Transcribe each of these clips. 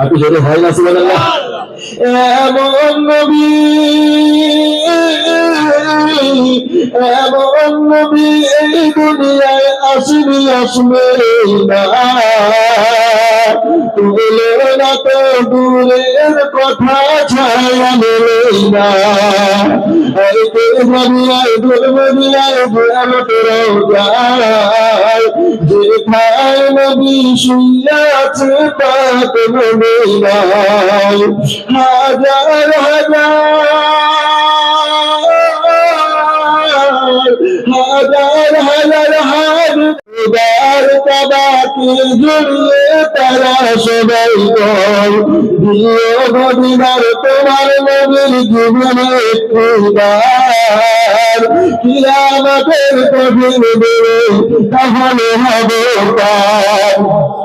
আপনি জোরে হয় না সুবহানাল্লাহ এমন নবী এমন নবী, এই দুনিয়ায় আসবি আসবে না। তুলে না তো দূরের কথা ছায়া মেলে না। মরিয়ায় দূর মরিয়ায় দয়াল তোরাও যায় যেথায় নবী শুয়াছে পাক মদিনায় হাজার হাজার হাজার হাজার কাবাকে জড়িয়ে তারা সবাই দিও মদিনার তোমার নবীর জীবনে একটিবার কঠিন দেবে তাহলে হবে পার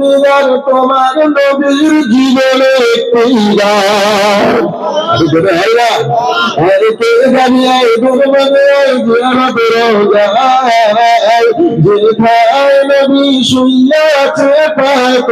মদিনার তোমার নবীর জীবনে জোরে হয় না আরে কে জানি জিয়ারত রোজায় যেথায় নবী পাক